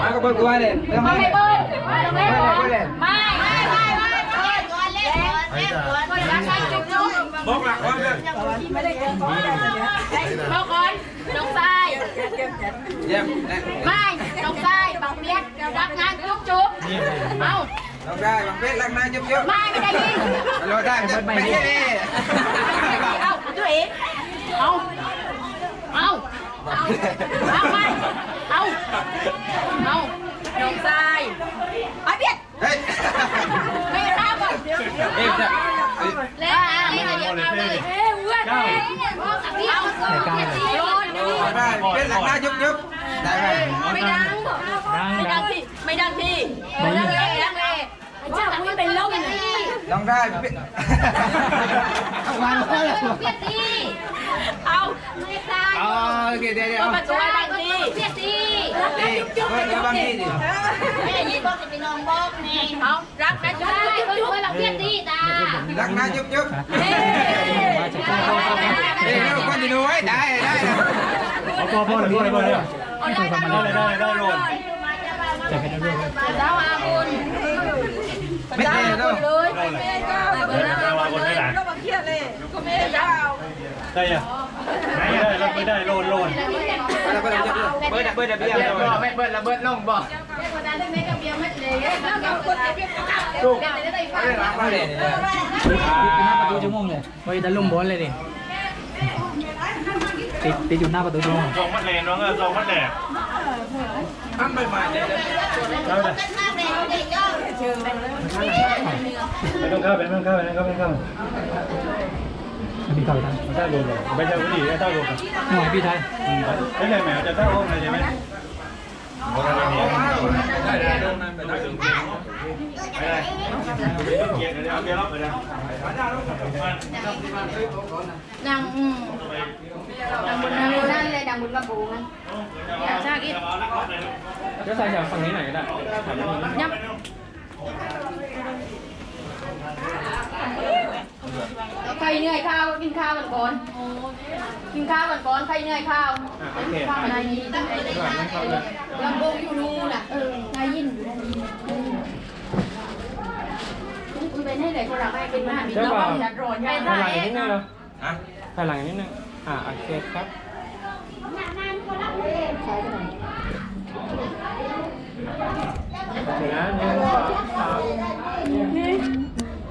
มาก็เบิกตัวเลยไม่ต้องไม่ให้เบิ้ลไม่เบิ้ลไม่เลยไม่ไม่ไม่ไม่บอกหลักก่อนเลยบอกก่อนน้อ เอาไม่เอาเอาน้องทรายไอ้เปียกเฮ้ยไม่ได้ก่อนเอ๊ะจะแล้วนี่เดี๋ยวเอาเลยเฮ้ยเว้ยเอาโยนลองได้เป็ดลักนายุบจุ๊บได้ไหมไม่ดังไม่ดังพี่ไม่ดังพี่ไม่ดังเลยดังเลยเจ้าคุณเป็นลมเลองได้เป็ดเอามาแล้วเพียตี เอาไม่ตายอ๋อโอเคเดี๋ยวเดี๋ยวมาช่วยบางทีเพียตีเอ๊ะเบิกบางทีดิไม่ได้ยินบอกจะไปนอนบอกนี่เอารักนะจุ๊บจุ๊บจุ๊บเราเพียตีตาลักนายจุ๊บจุ๊บเฮ้เอ๊ะเราคนจะดูไว้ได้ได้เอาตัวพ่อหรือพ่อเลยพ่อเลยเอาได้ได้ได้ได้ได้โลดจะเป็นเรื่องเจ้าอาบุญไม่ได้เนาะเลยได้เลยได้วางบนไม่ได้ ได้ยังไม่ได้เราไม่ได้โลดโลดเบิดเบิดเบิดเบี้ยไม่เบิดระเบิดลงบ่ลูกไม่ได้รับมาเลยเนี่หน้าประตูชั่วโมงเลยเฮ้ยตะลุมบอลเลยดิติดติดอยู่หน้าประตูชั่วโมงสองมัดแรงน้องเออสองมัดแรงทำไปใหม่เลยได้เลยไม่ต้องเข้าไปไม่ต้องเข้าไปไม่ต้องเข้า พี่เข้าไปทางไม่ใช่โลดไม่ใช่ผู้ดีไม่ใช่โลดหน่วยพี่ไทยไม่ใช่แหมจะเข้าห้องเลยใช่ไหมได้ได้ลงนั่นไปได้ไม่ได้เกียร์เดี๋ยวเกียร์ล็อกไปนะดังอืมดังบนนั่นเลยดังบนกระปูมันอยากชากิดจะใส่จากฝั่งนี้ไหนก็ได้ยับใคร เหนื่อยข้าวกินข้าวกันก่อน กินข้าวกันก่อนใครเหนื่อยข้าวข้าวอะไรดีตั้งใจลำโพงอยู่นู่นน่ะเออนายยินอยู่นั่นคุยไปให้ไหนคนหลังให้เป็นมหาวิทยาลัยจัดร้อนไปถอยหลัได้งนิดนึงเหรออะถอยหลังนิดนึงอ่าโอเคครับถึงนะหนึ่งสอง